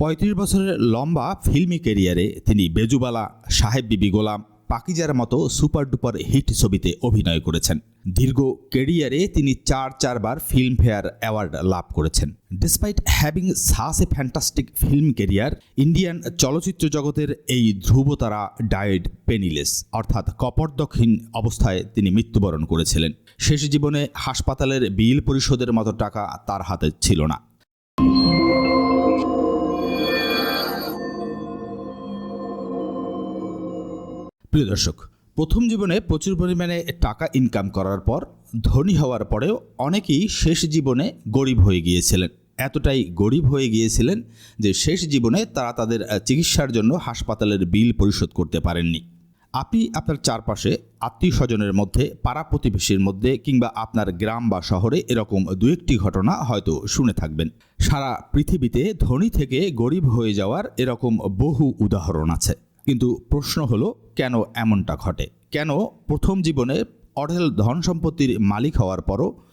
পঁয়ত্রিশ বছরের লম্বা ফিল্মি ক্যারিয়ারে তিনি বেজুবালা, সাহেব বিবি গোলাম, পাকিজার মতো সুপার ডুপার হিট ছবিতে অভিনয় করেছেন। দীর্ঘ ক্যারিয়ারে তিনি চার চারবার ফিল্মফেয়ার অ্যাওয়ার্ড লাভ করেছেন। Despite having such a fantastic film career Indian চলচ্চিত্র জগতের এই ধ্রুবতারা ডায়েড পেনিলেস অর্থাৎ কপর্দকহীন অবস্থায় তিনি মৃত্যুবরণ করেছিলেন। শেষ জীবনে হাসপাতালের বিল পরিশোধের মতো টাকা তার হাতে ছিল না। প্রিয় দর্শক, প্রথম জীবনে প্রচুর পরিমাণে টাকা ইনকাম করার পর, ধনী হওয়ার পরেও অনেকেই শেষ জীবনে গরিব হয়ে গিয়েছিলেন। এতটাই গরিব হয়ে গিয়েছিলেন যে শেষ জীবনে তারা তাদের চিকিৎসার জন্য হাসপাতালের বিল পরিশোধ করতে পারেননি। আপনি আপনার চারপাশে আত্মীয় স্বজনের মধ্যে, পাড়া প্রতিবেশীর মধ্যে কিংবা আপনার গ্রাম বা শহরে এরকম দু একটি ঘটনা হয়তো শুনে থাকবেন। সারা পৃথিবীতে ধনী থেকে গরিব হয়ে যাওয়ার এরকম বহু উদাহরণ আছে। কিন্তু প্রশ্ন হলো, কেন এমনটা ঘটে? কেন প্রথম জীবনে অঢেল ধন সম্পত্তির মালিক হওয়ার পরও,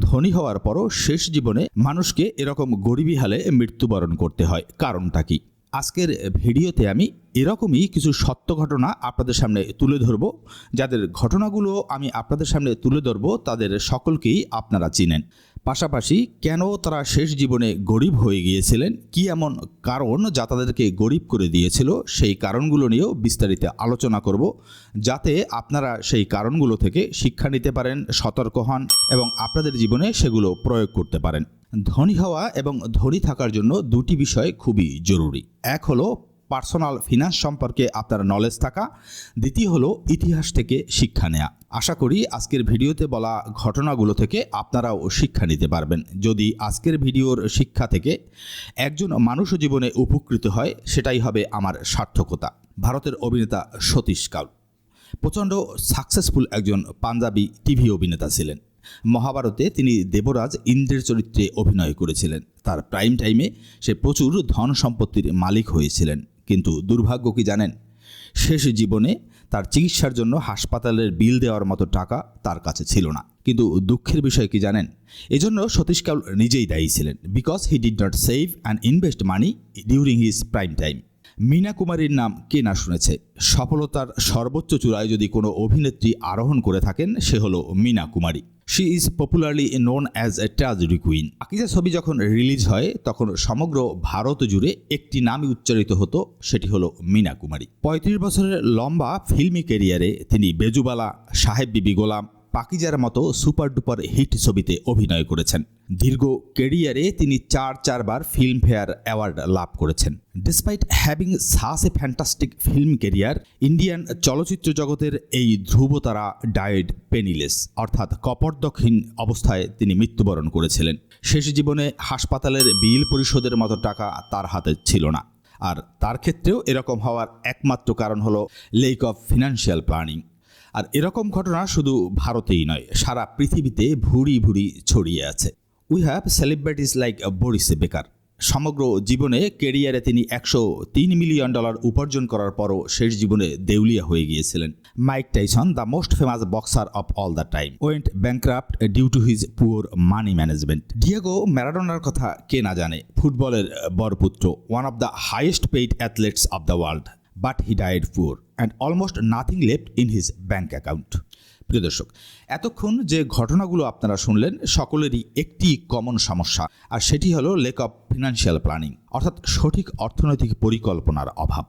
ধনী হওয়ার পরও শেষ জীবনে মানুষকে এরকম গরিবী হালে মৃত্যুবরণ করতে হয়? কারণটা কি? আজকের ভিডিওতে আমি এরকমই কিছু সত্য ঘটনা আপনাদের সামনে তুলে ধরব। যাদের ঘটনাগুলো আমি আপনাদের সামনে তুলে ধরব, তাদের সকলকেই আপনারা চিনেন। পাশাপাশি কেন তারা শেষ জীবনে গরিব হয়ে গিয়েছিলেন, কি এমন কারণ যা তাদেরকে গরিব করে দিয়েছিল, সেই কারণগুলো নিয়েও বিস্তারিত আলোচনা করব। যাতে আপনারা সেই কারণগুলো থেকে শিক্ষা নিতে পারেন, সতর্ক হন এবং আপনাদের জীবনে সেগুলো প্রয়োগ করতে পারেন। ধনী হওয়া এবং ধনী থাকার জন্য দুটি বিষয় খুবই জরুরি। এক হলো পার্সোনাল ফিনান্স সম্পর্কে আপনার নলেজ থাকা। দ্বিতীয় হলো ইতিহাস থেকে শিক্ষা নেওয়া আশা করি আজকের ভিডিওতে বলা ঘটনাগুলো থেকে আপনারাও শিক্ষা নিতে পারবেন। যদি আজকের ভিডিওর শিক্ষা থেকে একজন মানুষ জীবনে উপকৃত হয়, সেটাই হবে আমার সার্থকতা। ভারতের অভিনেতা সতীশ কাউল। প্রচণ্ড সাকসেসফুল একজন পাঞ্জাবি টিভি অভিনেতা ছিলেন। মহাভারতে তিনি দেবরাজ ইন্দ্রের চরিত্রে অভিনয় করেছিলেন। তার প্রাইম টাইমে সে প্রচুর ধন সম্পত্তির মালিক হয়েছিলেন। কিন্তু দুর্ভাগ্য কি জানেন? শেষ জীবনে তার চিকিৎসার জন্য হাসপাতালের বিল দেওয়ার মতো টাকা তার কাছে ছিল না। কিন্তু দুঃখের বিষয় কি জানেন? এজন্য সতীশ কাউল নিজেই দায়ী ছিলেন। Because he did not save and invest money during his prime time Meena কুমারীর নাম কে না শুনেছে? সফলতার সর্বোচ্চ চূড়ায় যদি কোনো অভিনেত্রী আরোহণ করে থাকেন, সে হলো Meena Kumari she is popularly known as a tragedy queen Pakeezah ছবি যখন রিলিজ হয়, তখন সমগ্র ভারত জুড়ে একটি নামই উচ্চারিত হতো, সেটি হলো মীনা কুমারী পঁয়ত্রিশ বছরের লম্বা ফিল্মি ক্যারিয়ারে তিনি বেজুবালা, সাহেব বিবি গোলাম পাকিজার মতো সুপার ডুপার হিট ছবিতে অভিনয় করেছেন। দীর্ঘ কেরিয়ারে তিনি চার চারবার ফিল্মফেয়ার অ্যাওয়ার্ড লাভ করেছেন। Despite having such a fantastic film career Indian চলচ্চিত্র জগতের এই ধ্রুবতারা ডায়েড পেনিলেস অর্থাৎ কপর্দকহীন অবস্থায় তিনি মৃত্যুবরণ করেছিলেন। শেষ জীবনে হাসপাতালের বিল পরিশোধের মতো টাকা তার হাতে ছিল না। আর তার ক্ষেত্রেও এরকম হওয়ার একমাত্র কারণ হলো লেক অফ ফিনান্সিয়াল প্ল্যানিং আর এরকম ঘটনা শুধু ভারতেই নয়, সারা পৃথিবীতে ভুরি ভুরি ছড়িয়ে আছে। We have celebrities like Boris Becker সমগ্র জীবনে কেরিয়ারে তিনি একশো তিন মিলিয়ন ডলার উপার্জন করার পরও শেষ জীবনে দেউলিয়া হয়ে গিয়েছিলেন। Mike Tyson the most famous boxer of all the time went bankrupt due to his poor money management Diego ম্যারাডোনার কথা কে না জানে, ফুটবলের বরপুত্র one of the highest paid athletes of the world but he died poor and almost nothing left in his bank account প্রিয় দর্শক, এতক্ষণ যে ঘটনাগুলো আপনারা শুনলেন সকলেরই একটি কমন সমস্যা, আর সেটি হলো লেক অফ ফিনান্সিয়াল প্ল্যানিং অর্থাৎ সঠিক অর্থনৈতিক পরিকল্পনার অভাব।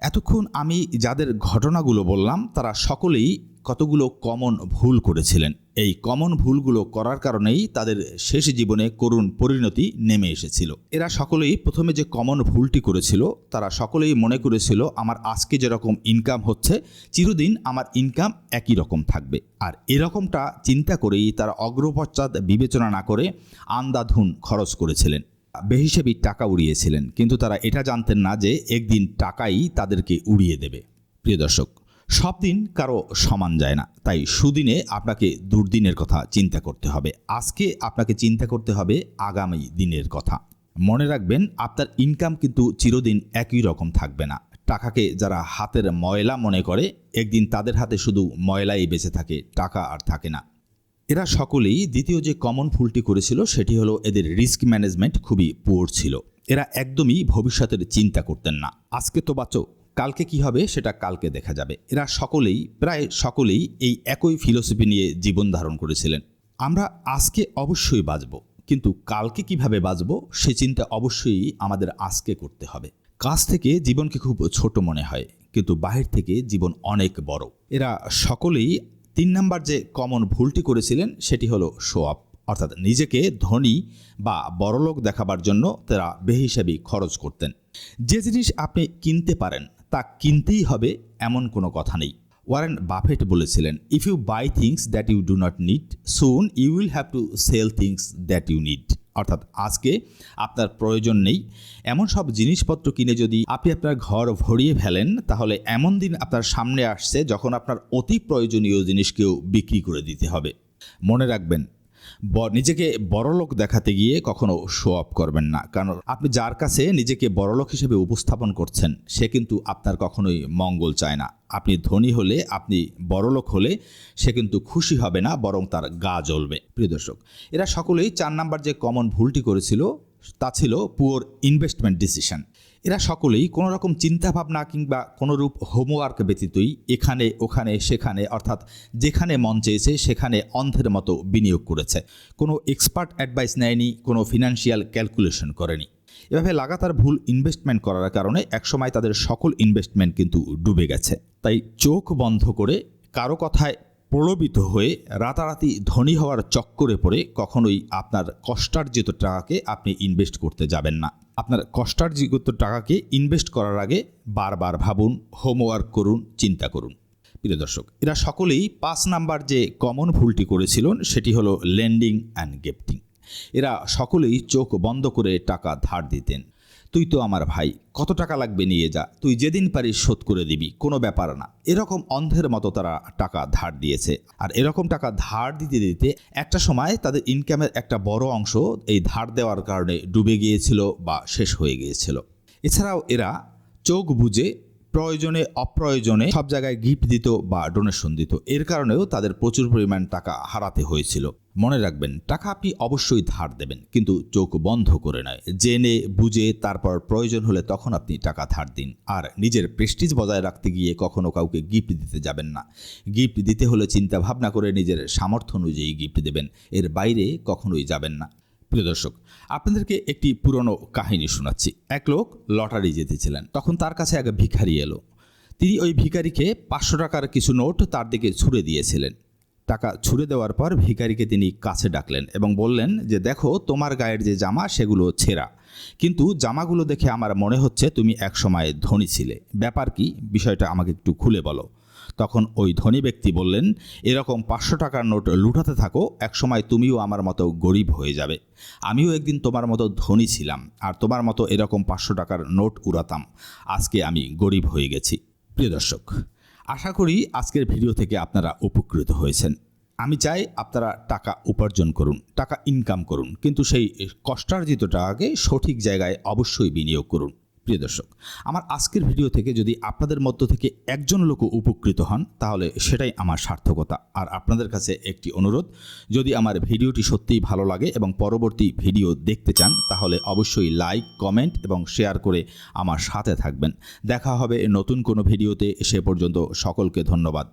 এতক্ষণ আমি যাদের ঘটনাগুলো বললাম, তারা সকলেই কতগুলো কমন ভুল করেছিলেন। এই কমন ভুলগুলো করার কারণেই তাদের শেষ জীবনে করুণ পরিণতি নেমে এসেছিল। এরা সকলেই প্রথমে যে কমন ভুলটি করেছিল, তারা সকলেই মনে করেছিল, আমার আজকে যেরকম ইনকাম হচ্ছে, চিরদিন আমার ইনকাম একই রকম থাকবে। আর এরকমটা চিন্তা করেই তারা অগ্রপশ্চাৎ বিবেচনা না করে আন্দাধুন খরচ করেছিলেন। বেহিসেবি টাকা উড়িয়েছিলেন, কিন্তু তারা এটা জানতেন না যে একদিন টাকাই তাদেরকে উড়িয়ে দেবে। প্রিয় দর্শক সব দিন কারও সমান যায় না। তাই সুদিনে আপনাকে দুর্দিনের কথা চিন্তা করতে হবে। আজকে আপনাকে চিন্তা করতে হবে আগামী দিনের কথা। মনে রাখবেন, আপনার ইনকাম কিন্তু চিরদিন একই রকম থাকবে না। টাকাকে যারা হাতের ময়লা মনে করে, একদিন তাদের হাতে শুধু ময়লাই বেঁচে থাকে, টাকা আর থাকে না। এরা সকলেই দ্বিতীয় যে কমন ভুলটি করেছিল, সেটি হলো এদের রিস্ক ম্যানেজমেন্ট খুবই পুয়ার ছিল। এরা একদমই ভবিষ্যতের চিন্তা করতেন না। আজকে তো বাঁচো কালকে কি হবে সেটা কালকে দেখা যাবে। এরা সকলেই, প্রায় সকলেই এই একই ফিলোসফি নিয়ে জীবন ধারণ করেছিলেন। আমরা আজকে অবশ্যই বাঁচব, কিন্তু কালকে কীভাবে বাঁচব সে চিন্তা অবশ্যই আমাদের আজকে করতে হবে। কাজ থেকে জীবনকে খুব ছোট মনে হয়, কিন্তু বাহির থেকে জীবন অনেক বড়। এরা সকলেই তিন নাম্বার যে কমন ভুলটি করেছিলেন সেটি হলো শো আপ অর্থাৎ নিজেকে ধনী বা বড়লোক দেখাবার জন্য তারা বেহিসাবি খরচ করতেন। যে জিনিস আপনি কিনতে পারেন তা কিনতেই হবে এমন কোনো কথা নেই। ওয়ারেন বাফেট বলেছিলেন if you buy things that you do not need soon you will have to sell things that you need অর্থাৎ আজকে আপনার প্রয়োজন নেই। এমন সব জিনিসপত্র কিনে যদি আপনি আপনার ঘর ভরিয়ে ফেলেন, তাহলে এমন দিন আপনার সামনে আসছে যখন আপনার অতি প্রয়োজনীয় জিনিসকেও বিক্রি করে দিতে হবে। মনে রাখবেন নিজেকে বড়লোক দেখাতে গিয়ে কখনো শো অফ করবেন না। কারণ আপনি যার কাছে নিজেকে বড়লোক হিসেবে উপস্থাপন করছেন, সে কিন্তু আপনার কখনোই মঙ্গল চায় না। আপনি ধনী হলে, আপনি বড়লোক হলে সে কিন্তু খুশি হবে না, বরং তার গা জ্বলবে। প্রিয় দর্শক, এরা সকলেই চার নাম্বার যে কমন ভুলটি করেছিল, তা ছিল পুওর ইনভেস্টমেন্ট ডিসিশন এরা সকলেই কোনো রকম চিন্তাভাবনা কিংবা কোনোরূপ হোমওয়ার্ক ব্যতীতই এখানে, ওখানে, সেখানে, অর্থাৎ যেখানে মন চেয়েছে সেখানে অন্ধের মতো বিনিয়োগ করেছে। কোনো এক্সপার্ট অ্যাডভাইস নেয়নি, কোনো ফিনান্সিয়াল ক্যালকুলেশন করেনি। এভাবে লাগাতার ভুল ইনভেস্টমেন্ট করার কারণে একসময় তাদের সকল ইনভেস্টমেন্ট কিন্তু ডুবে গেছে। তাই চোখ বন্ধ করে কারও কথায় প্রলোভিত হয়ে রাতারাতি ধনী হওয়ার চক্করে পড়ে কখনোই আপনার কষ্টার্জিত টাকাকে আপনি ইনভেস্ট করতে যাবেন না। আপনার কষ্টার্জিত টাকাকে ইনভেস্ট করার আগে বারবার ভাবুন হোমওয়ার্ক করুন, চিন্তা করুন। প্রিয় দর্শক, এরা সকলেই পাঁচ নাম্বার যে কমন ভুলটি করেছিলেন সেটি হলো লেন্ডিং অ্যান্ড গিফটিং এরা সকলেই চোখ বন্ধ করে টাকা ধার দিতেন। তুই তো আমার ভাই, কত টাকা লাগবে নিয়ে যা, তুই যেদিন পারিস শোধ করে দিবি, কোনো ব্যাপার না। এরকম অন্ধের মতো তারা টাকা ধার দিয়েছে। আর এরকম টাকা ধার দিতে দিতে একটা সময় তাদের ইনকামের একটা বড় অংশ এই ধার দেওয়ার কারণে ডুবে গিয়েছিল বা শেষ হয়ে গিয়েছিল। এছাড়াও এরা চোখ বুঝে প্রয়োজনে, অপ্রয়োজনে সব জায়গায় গিফট দিত বা ডোনেশন দিত। এর কারণেও তাদের প্রচুর পরিমাণ টাকা হারাতে হয়েছিল। মনে রাখবেন, টাকা আপনি অবশ্যই ধার দেবেন, কিন্তু চোখ বন্ধ করে নয়। জেনে, বুঝে, তারপর প্রয়োজন হলে তখন আপনি টাকা ধার দিন। আর নিজের প্রেস্টিজ বজায় রাখতে গিয়ে কখনো কাউকে গিফট দিতে যাবেন না। গিফট দিতে হলে চিন্তা ভাবনা করে নিজের সামর্থ্য অনুযায়ী গিফট দেবেন। এর বাইরে কখনোই যাবেন না। প্রিয় দর্শক, আপনাদেরকে একটি পুরনো কাহিনী শোনাচ্ছি। এক লোক লটারি জিতেছিলেন, তখন তার কাছে এক ভিখারি এলো। তিনি ওই ভিখারিকে পাঁচশো টাকার কিছু নোট তার দিকে ছুড়ে দিয়েছিলেন। টাকা ছুড়ে দেওয়ার পর ভিখারিকে তিনি কাছে ডাকলেন এবং বললেন যে, দেখো, তোমার গায়ের যে জামা, সেগুলো ছেঁড়া। কিন্তু জামাগুলো দেখে আমার মনে হচ্ছে তুমি একসময় ধনী ছিলে। ব্যাপার কি? বিষয়টা আমাকে একটু খুলে বলো। তখন ওই ধনী ব্যক্তি বললেন, এরকম পাঁচশো টাকার নোট লুটাতে থাকো, একসময় তুমিও আমার মতো গরিব হয়ে যাবে। আমিও একদিন তোমার মতো ধনী ছিলাম, আর তোমার মতো এরকম পাঁচশো টাকার নোট উড়াতাম। আজকে আমি গরিব হয়ে গেছি। প্রিয় দর্শক, আশা করি আজকের ভিডিও থেকে আপনারা উপকৃত হয়েছেন। আমি চাই আপনারা টাকা উপার্জন করুন, টাকা ইনকাম করুন, কিন্তু সেই কষ্টার্জিত টাকাকে সঠিক জায়গায় অবশ্যই বিনিয়োগ করুন। প্রিয় দর্শক, আমার আজকের ভিডিও থেকে যদি আপনাদের মধ্য থেকে একজন লোক উপকৃত হন, তাহলে সেটাই আমার সার্থকতা। আর আপনাদের কাছে একটি অনুরোধ, যদি আমার ভিডিওটি সত্যিই ভালো লাগে এবং পরবর্তী ভিডিও দেখতে চান, তাহলে অবশ্যই লাইক, কমেন্ট এবং শেয়ার করে আমার সাথে থাকবেন। দেখা হবে নতুন কোনো ভিডিওতে, সে পর্যন্ত সকলকে ধন্যবাদ।